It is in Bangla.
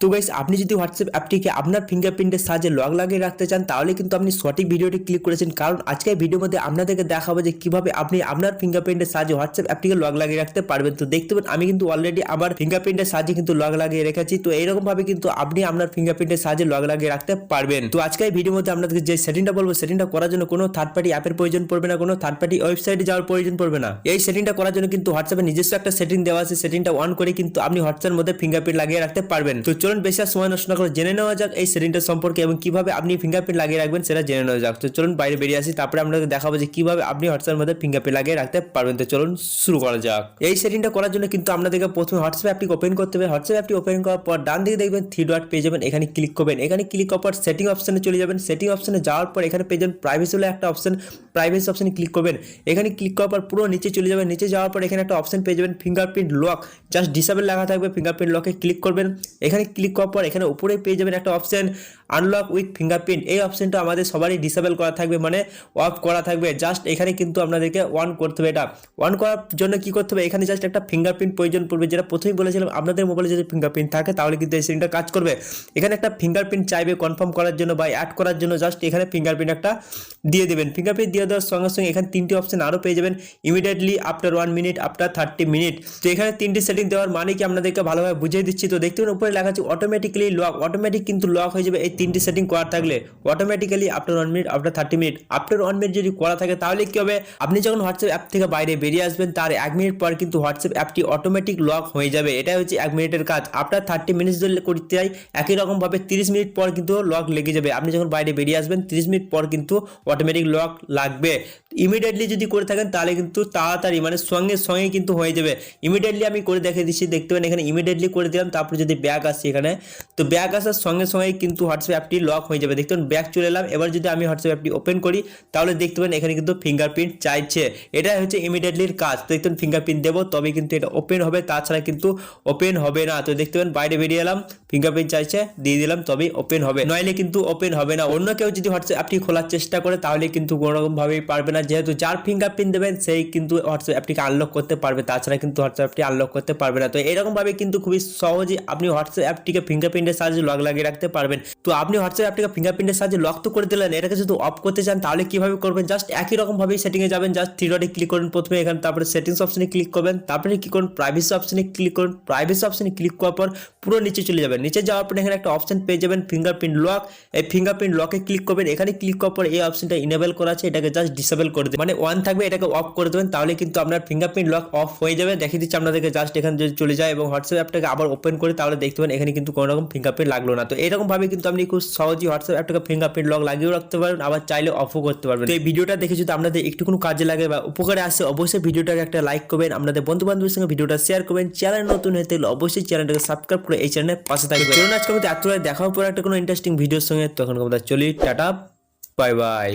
তো গাইস আপনি যদি হোয়াটসঅ্যাপ অ্যাপটিকে আপনার ফিঙ্গারপ্রিন্টের সাহায্যে লগ লাগিয়ে রাখতে চান, তাহলে কিন্তু আপনি সঠিক ভিডিওটি ক্লিক করেছেন। কারণ আজকের ভিডিওর মধ্যে আপনাদেরকে দেখাবো যে কীভাবে আপনি আপনার ফিঙ্গারপ্রিন্টের সাহায্যে হোয়াটসঅ্যাপ অ্যাপটিকে লগ লাগিয়ে রাখতে পারবেন। তো দেখতে পাবেন আমি কিন্তু অলরেডি আমার ফিঙ্গারপ্রিন্টের সাহায্যে কিন্তু লগ লাগিয়ে রেখেছি। তো এইরকম ভাবে কিন্তু আপনি আপনার ফিঙ্গারপ্রিন্টের সাহায্যে লগ লাগিয়ে রাখতে পারবেন। তো আজকের ভিডিওর মধ্যে আপনাদেরকে যে সেটিংটা বলব সেটিংটা করার জন্য কোনো থার্ড পার্টি অ্যাপের প্রয়োজন পড়বে না, কোনো থার্ড পার্টি ওয়েবসাইটে যাওয়ার প্রয়োজন পড়বে না। এই সেটিংটা করার জন্য কিন্তু হোয়াটসঅ্যাপে নিজস্ব একটা সেটিং দেওয়া আছে। সেটিংটা অন করে কিন্তু আপনি হোয়াটসঅ্যাপের মধ্যে ফিঙ্গারপ্রিন্ট লাগিয়ে রাখতে পারবেন। তো চলুন বেশি আর সময় নষ্ট না করে জেনে নেওয়া যাক এই সেটিংটা সম্পর্কে এবং কীভাবে আপনি ফিঙ্গারপ্রিন্ট লাগিয়ে রাখবেন সেটা জেনে নেওয়া যাক। তো চলুন বাইরে বেরিয়ে আসি, তারপরে আপনাকে দেখাবো যে কীভাবে আপনি হোয়াটসঅ্যাপের মধ্যে ফিঙ্গারপ্রিন্ট লাগিয়ে রাখতে পারবেন। তো চলুন শুরু করা যাক। এই সেটিংটা করার জন্য কিন্তু আপনাদেরকে প্রথমে হোয়াটসঅ্যাপ অ্যাপটি ওপেন করতে হবে। হোয়াটসঅ্যাপ অ্যাপটি ওপেন করার পর ডান দিকে দেখবেন থ্রি ডট পেয়ে যাবেন, এখানে ক্লিক করবেন। এখানে ক্লিক করার পর সেটিং অপশনে চলে যাবেন। সেটিং অপশনে যাওয়ার পর এখানে পেয়ে যাবেন প্রাইভেসি বলে একটা অপশন প্রাইভেসি অপশানে ক্লিক করবেন। এখানে ক্লিক করার পর পুরো নিচে চলে যাবেন। নিচে যাওয়ার পর এখানে একটা অপশান পেয়ে যাবেন ফিঙ্গারপ্রিন্ট লক জাস্ট ডিসেবল লাগা থাকবে ফিঙ্গারপ্রিন্ট লকে ক্লিক করবেন। এখানে ক্লিক করার পর এখানে উপরে পেয়ে যাবেন একটা অপশন আনলক উইথ ফিঙ্গারপ্রিন্ট এই অপশনটা আমাদের সবারই ডিসেবল করা থাকবে মানে অফ করা থাকবে। জাস্ট এখানে কিন্তু আপনাদেরকে অন করতে হবে এটা। অন করার জন্য কি করতে হবে? এখানে জাস্ট একটা ফিঙ্গারপ্রিন্ট প্রয়োজন পড়বে, যেটা প্রথমেই বলেছিলাম, আপনাদের মোবাইলে যদি ফিঙ্গারপ্রিন্ট থাকে, তাহলে কিন্তু এই সেটিংটা কাজ করবে। এখানে একটা ফিঙ্গারপ্রিন্ট চাইবে কনফার্ম করার জন্য বা অ্যাড করার জন্য জাস্ট এখানে ফিঙ্গারপ্রিন্ট একটা দিয়ে দেবেন। ফিঙ্গারপ্রিন্ট দিয়ে দেওয়ার সঙ্গে সঙ্গে এখানে তিনটি অপশন আরও পেয়ে যাবেন immediately after one minute after thirty minute তো এখানে তিনটি সেটিং দেওয়ার মানে কি আপনাদেরকে ভালোভাবে বুঝিয়ে দিচ্ছি। তো দেখতে উপরে লেখা আছে অটোমেটিক্যালি লক অটোমেটিক কিন্তু লক হয়ে যাবে। এই তিনটি সেটিং করা থাকলে automatically after one minute after thirty minute after one minute যদি করা থাকে তাহলে কি হবে? আপনি যখন হোয়াটসঅ্যাপ অ্যাপ থেকে বাইরে বেরিয়ে আসবেন, তার এক মিনিট পর কিন্তু হোয়াটসঅ্যাপ অ্যাপটি অটোমেটিক লক হয়ে যাবে। এটা হচ্ছে এক মিনিটের কাজ। আফটার থার্টি মিনিটস যদি করতে চাই একই রকমভাবে তিরিশ মিনিট পর কিন্তু লক লেগে যাবে। আপনি যখন বাইরে বেরিয়ে আসবেন, তিরিশ মিনিট পর কিন্তু অটোমেটিক লক লাগবে। ইমিডিয়েটলি যদি করে থাকেন, তাহলে কিন্তু তাড়াতাড়ি মানে সঙ্গে সঙ্গে কিন্তু হয়ে যাবে। ইমিডিয়েটলি আমি করে দেখে দিচ্ছি, দেখতে পাবেন এখানে ইমিডিয়েটলি করে দিলাম, তারপরে যদি ব্যাগ আসছে এখানে, তো ব্যাগ আসার সঙ্গে সঙ্গে কিন্তু হোয়াটসঅ্যাপ অ্যাপটি লক হয়ে যাবে। দেখতে পাবেন ব্যাগ চলে এলাম। এবার যদি আমি হোয়াটসঅ্যাপ অ্যাপটি ওপেন করি, তাহলে দেখতে পাবেন এখানে কিন্তু ফিঙ্গারপ্রিন্ট চাইছে। এটা হচ্ছে ইমিডিয়েটলির কাজ। তো দেখতে ফিঙ্গারপ্রিন্ট দেবো তবে কিন্তু এটা ওপেন হবে। তাছাড়া কিন্তু ওপেন হবে না। তো দেখতে পাবেন বাইরে বেরিয়ে এলাম ফিঙ্গারপ্রিন্ট চাইছে, দিয়ে দিলাম, তবেই ওপেন হবে। নইলে কিন্তু ওপেন হবে না। অন্য কেউ যদি হোয়াটসঅ্যাপ অ্যাপটি খোলার চেষ্টা করে, তাহলে কিন্তু কোনোরকমভাবেই পারবে না। যেহেতু যার ফিঙ্গারপ্রিন্ট দেবেন, সেই কিন্তু হোয়াটসঅ্যাপ অ্যাপটিকে আনলক করতে পারবে। তাছাড়া কিন্তু হোয়াটসঅ্যাপ অ্যাপটি আনলক করতে পারবে না। তো এরকমভাবে কিন্তু খুবই সহজে আপনি হোয়াটসঅ্যাপ অ্যাপটিকে ফিঙ্গারপ্রিন্টের সাহায্যে লগ লাগিয়ে রাখতে পারবেন। তো আপনি হোয়াটসঅ্যাপ অ্যাপটিকে ফিঙ্গারপ্রিন্টের সাহায্যে লক তো করে দিলেন, এটাকে যদি অফ করতে চান, তাহলে কীভাবে করবেন? জাস্ট একই রকমভাবেই সেটিংয়ে যাবেন জাস্ট থ্রি ডটে ক্লিক করুন প্রথমে, এখানে তারপরে সেটিংস অপশনে ক্লিক করবেন, তারপরে কি করুন? প্রাইভেসি অপশনে ক্লিক করুন প্রাইভেসি অপশনে ক্লিক করার পর পুরো নিচে চলে যাবেন। নিচে যাওয়ার পর এখানে একটা অপশন পেয়ে যাবেন ফিঙ্গারপ্রিন্ট লক এই ফিঙ্গারপ্রিন্ট লকে ক্লিক করবেন, এখানে ক্লিক করার পর এই অপশনটা ইনেবল করা আছে, এটাকে জাস্ট ডিসেবল করে দেবেন। মানে ওয়ান থাকবে, এটাকে অফ করে দেবেন, তাহলে কিন্তু আপনার ফিঙ্গারপ্রিন্ট লক অফ হয়ে যাবে। দেখিয়ে দিচ্ছি আপনাদেরকে জাস্ট এখানে যদি চলে যায় এবং হোয়াটসঅ্যাপ অ্যাপটাকে আবার ওপেন করে, তাহলে দেখতে পাবেন এখানে কিন্তু কোনো রকম ফিঙ্গারপ্রিন্ট লাগল না। তো এরকম ভাবে কিন্তু আপনি খুব সহজেই হোয়াটসঅ্যাপ অ্যাপটাকে ফিঙ্গারপ্রিন্ট লক লাগিয়েও রাখতে পারবেন আবার চাইলে অফও করতে পারবেন। এই ভিডিওটা দেখে যদি আপনাদের একটু কোনো কাজে লাগে বা উপকারে আসে, অবশ্যই ভিডিওটাকে একটা লাইক করবেন, আপনাদের বন্ধু বান্ধবের সঙ্গে ভিডিওটা শেয়ার করবেন। চ্যানেল নতুন হয়ে থাকলে অবশ্যই চ্যানেলটাকে সাবস্ক্রাইব করে এই চ্যানেলের পাশে থাকবে চলুন আজকে আমি এত দেখার পর একটা কোনো ইন্টারেস্টিং ভিডিওর সঙ্গে তখন আমরা চলি, tata bye bye